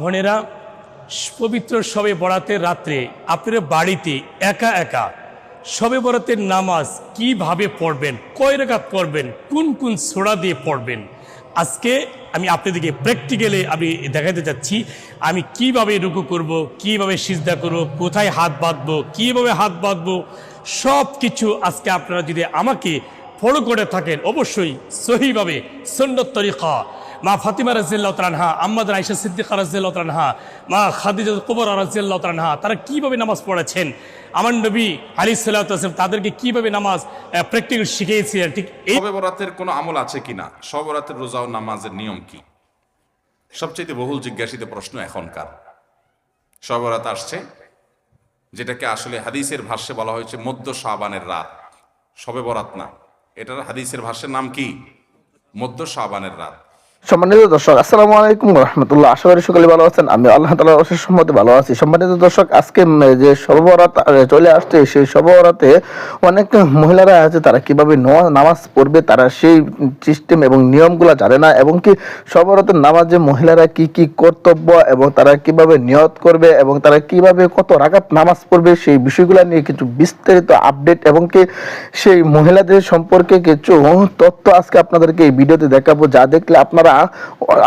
বোনেরা, পবিত্র সবে বরাতের রাত্রে আপনার বাড়িতে একা একা সবে বরাতের নামাজ কীভাবে পড়বেন, কয় রেখাত পড়বেন, কোন কোন সোড়া দিয়ে পড়বেন? আজকে আমি আপনাদেরকে প্র্যাকটিক্যালি আমি দেখাতে যাচ্ছি, আমি কীভাবে রুকু করব, কীভাবে সিজদা করব, কোথায় হাত বাঁধবো, কীভাবে হাত বাঁধবো সব কিছু আজকে আপনারা যদি আমাকে ফলো করে থাকেন, অবশ্যই সহিভাবে সন্ন্যত তরিকা মা ফাতিমা রাজিয়াল্লাহ তানহা আম্মাদ আইসা সিদ্দিকা রাজিয়াল্লাহ তানহা মা খাদিজা কুবর রাজিয়াল্লাহ তানহা তারা কীভাবে নামাজ পড়েছেন? আমার নবী আলী সাল্লাহ তাদেরকে কীভাবে নামাজ প্র্যাকটিক্যাল শিখিয়েছিলেন? ঠিক এই বরাতের কোনো আমল আছে কিনা? শবে বরাতের রোজা ও নামাজের নিয়ম কি? সবচেয়ে বহুল জিজ্ঞাসিত প্রশ্ন এখনকার। শবে বরাত আসছে, যেটাকে আসলে হাদিসের ভাষ্যে বলা হয়েছে মধ্য শাবানের রাত। শবে বরাত না। এটার হাদিসের ভাষ্যের নাম কি? মধ্য শাবানের রাত। সম্মানিত দর্শক, আসসালামু আলাইকুম রহমতুল্লাহ আশা করি সকলে ভালো আছেন। আমি আল্লাহ তালার অশেষ সম্মতি ভালো আছি। সম্মানিত দর্শক, আজকে যে সবরাত চলে আসছে, সেই সবরাতে অনেক মহিলারা আছে, তারা কীভাবে নামাজ পড়বে, তারা সেই সিস্টেম এবং নিয়মগুলো জানে না, এবং কি সবরাতের নামাজে মহিলারা কি কি কর্তব্য এবং তারা কীভাবে নিয়ত করবে এবং তারা কীভাবে কত রাকাত নামাজ পড়বে, সেই বিষয়গুলো নিয়ে কিছু বিস্তারিত আপডেট এবং কি সেই মহিলাদের সম্পর্কে কিছু তথ্য আজকে আপনাদেরকে এই ভিডিওতে দেখাবো। যা দেখলে আপনারা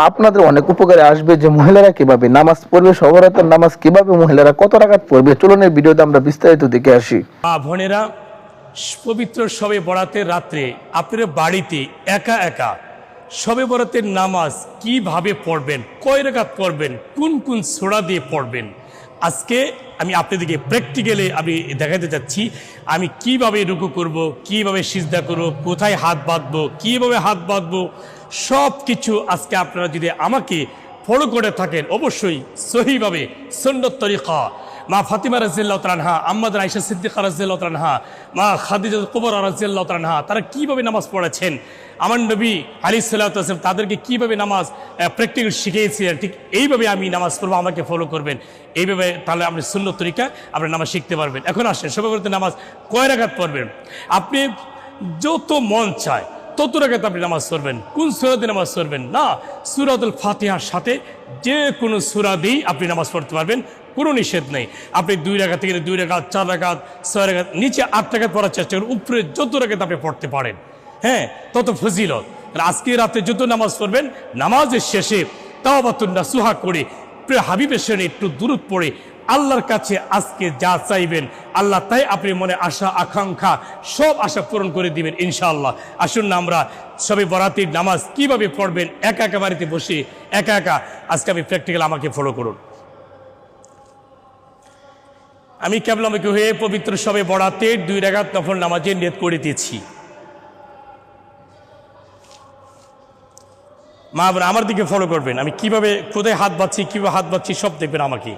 আপনাদের অনেক উপকারে আসবে যে মহিলারা কীভাবে নামাজ পড়বে সবরাতের নামাজ কীভাবে মহিলারা কত রাকাত পড়বে? চলুন এই ভিডিওতে আমরা বিস্তারিত দেখে আসি। বোনেরা, পবিত্র সবে বরাতের রাত্রে আপনার বাড়িতে একা একা সবে বরাতের নামাজ কীভাবে পড়বেন, কয় রেখাত পড়বেন, কোন কোন সোড়া দিয়ে পড়বেন? আজকে আমি আপনাদেরকে প্র্যাকটিক্যালি আমি দেখাতে যাচ্ছি আমি কীভাবে রুকু করব, কীভাবে সিজদা করব, কোথায় হাত বাঁধবো, কীভাবে হাত বাঁধবো সব কিছু আজকে আপনারা যদি আমাকে ফলো করে থাকেন, অবশ্যই সহিভাবে সন্ন্যত তরিকা। মা ফাতিমা রাজিয়াল্লাহ তানহা আম্মাদ আইসা সিদ্দিকা রাজিয়াল্লাহ তানহা মা খাদিজা কুবর রাজিয়াল্লাহ তানহা তারা কীভাবে নামাজ পড়েছেন? আমার নবী আলী সাল্লাহ তাদেরকে কীভাবে নামাজ প্র্যাকটিক্যাল শিখিয়েছিলেন? ঠিক এইভাবে আমি নামাজ পড়ব, আমাকে ফলো করবেন। এইভাবে তাহলে আপনি শূন্য তরিকা, আপনি নামাজ শিখতে পারবেন। এখন আসেন, সবাই নামাজ কয় রাখাত পড়বেন? আপনি যত মন চায় তত রাখাত আপনি নামাজ পড়বেন। কোন সুরাতে নামাজ পড়বেন? না, সুরাতুল ফাতিহার সাথে যে কোনো সুরা আপনি নামাজ পড়তে পারবেন, কোনো নিষেধ নেই। আপনি দুই রাখাত থেকে দুই রাখাত চার রাখাত ছয় রাখাত নিচে আট রাখাত পড়ার চেষ্টা করুন, উপরে যত রাখাত আপনি পড়তে পারেন। হ্যাঁ তত ফজিলত। আজকে রাতে যত নামাজ পড়বেন, নামাজের শেষে তাওবাতুন্না সুহা করে হাবিবের সঙ্গে একটু দূরত পড়ে আল্লাহর কাছে আজকে যা চাইবেন, আল্লাহ তাই আপনি মনে আশা, আকাঙ্ক্ষা, সব আশা পূরণ করে দিবেন ইনশাআল্লাহ। আসুন না আমরা সবে বরাতির নামাজ কীভাবে পড়বেন, একা একা বাড়িতে বসে, একা একা, আজকে আমি প্র্যাকটিক্যাল আমাকে ফলো করুন। আমি কেবলামুখী হয়ে পবিত্র সবে বড়াতে দুই রাগাত নফল নামাজে করে দিয়েছি। মা আমার দিকে ফলো করবেন। আমি কীভাবে, কোথায় হাত বাঁচছি কীভাবে হাত বাচ্ছি সব দেখবেন আমাকে।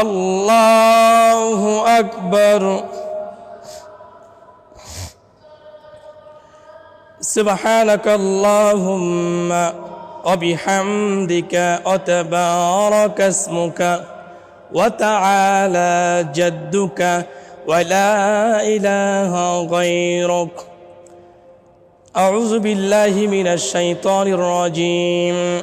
الله أكبر. سبحانك اللهم وبحمدك وتبارك اسمك وتعالى جدك ولا إله غيرك. أعوذ بالله من الشيطان الرجيم.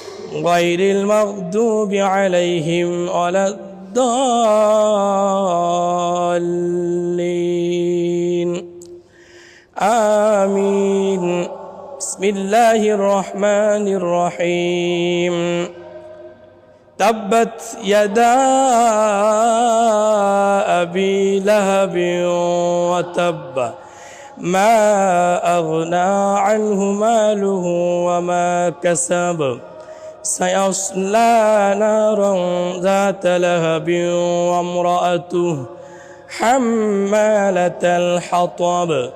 غير المغضوب عليهم ولا الضالين. آمين. بسم الله الرحمن الرحيم. تبت يدا أبي لهب وتب ما أغنى عنه ماله وما كسب. سيصلى نارا ذات لهب وامرأته حمالة الحطب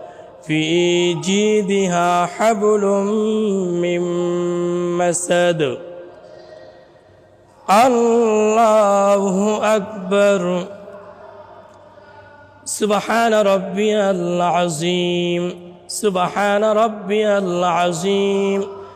في جيدها حبل من مسد. الله أكبر. سبحان ربي العظيم. سبحان ربي العظيم.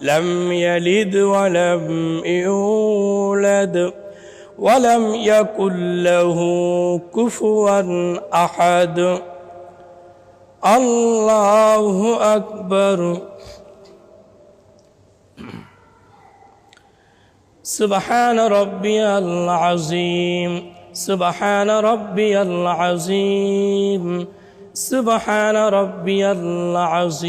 لم يلد ولم يولد ولم يكن له كفوا أحد. الله أكبر. سبحان ربي العظيم. سبحان ربي العظيم. سبحان ربي العظيم.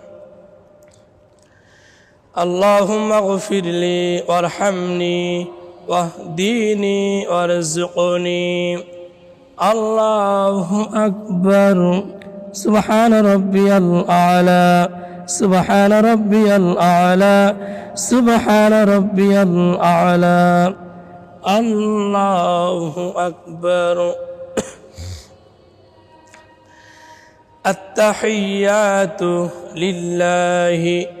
اللهم اغفر لي وارحمني واهديني وارزقني. الله أكبر. سبحان ربي الأعلى. سبحان ربي الأعلى. سبحان ربي الأعلى. الله أكبر. التحيات لله.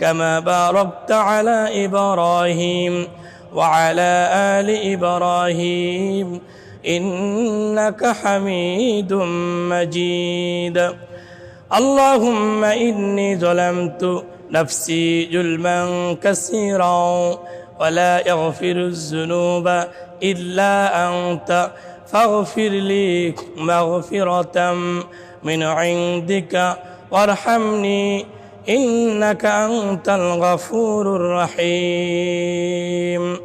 كما باركت على ابراهيم وعلى ال ابراهيم انك حميد مجيد اللهم اني ظلمت نفسي جلما كثيرا ولا يغفر الذنوب إلا أنت فاغفر لي مغفرة من عندك وارحمني إنك أنت الغفور الرحيم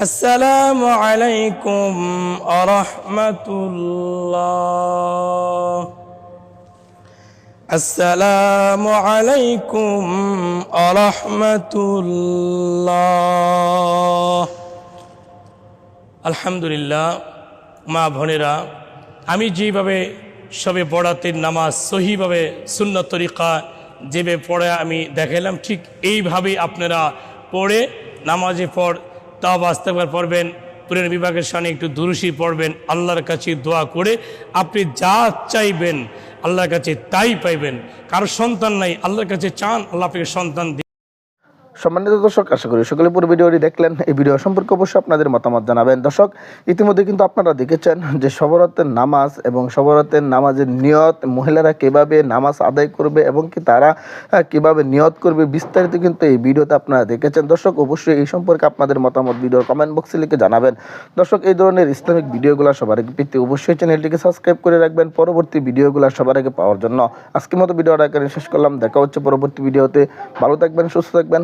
السلام عليكم ورحمة الله السلام عليكم ورحمة الله আলহামদুলিল্লাহ মা বোনেরা আমি যেভাবে সবে বড়াতের নামাজ সহিভাবে সুন্নত তরিকা যেভাবে পড়ে আমি দেখালাম ঠিক এইভাবেই আপনারা পড়ে নামাজে পড় তা বাস্তবার পড়বেন পুরের বিভাগের সামনে একটু দুরুশি পড়বেন, আল্লাহর কাছে দোয়া করে আপনি যা চাইবেন, আল্লাহর কাছে তাই পাইবেন। কারও সন্তান নাই, আল্লাহর কাছে চান, আল্লাহ আপনাকে সন্তান সম্মানিত দর্শক, আশা করি সকলে পুরো ভিডিওটি দেখলেন। এই ভিডিও সম্পর্কে অবশ্যই আপনাদের মতামত জানাবেন। দর্শক, ইতিমধ্যে কিন্তু আপনারা দেখেছেন যে সবরাতের নামাজ এবং সবরাতের নামাজের নিয়ত, মহিলারা কীভাবে নামাজ আদায় করবে এবং কি তারা কীভাবে নিয়ত করবে বিস্তারিত কিন্তু এই ভিডিওতে আপনারা দেখেছেন। দর্শক, অবশ্যই এই সম্পর্কে আপনাদের মতামত ভিডিওর কমেন্ট বক্সে লিখে জানাবেন। দর্শক, এই ধরনের ইসলামিক ভিডিওগুলো সবার আগে পেতে অবশ্যই চ্যানেলটিকে সাবস্ক্রাইব করে রাখবেন। পরবর্তী ভিডিওগুলো সবার আগে পাওয়ার জন্য। আজকের মতো ভিডিওটা এখানে শেষ করলাম। দেখা হচ্ছে পরবর্তী ভিডিওতে। ভালো থাকবেন, সুস্থ থাকবেন।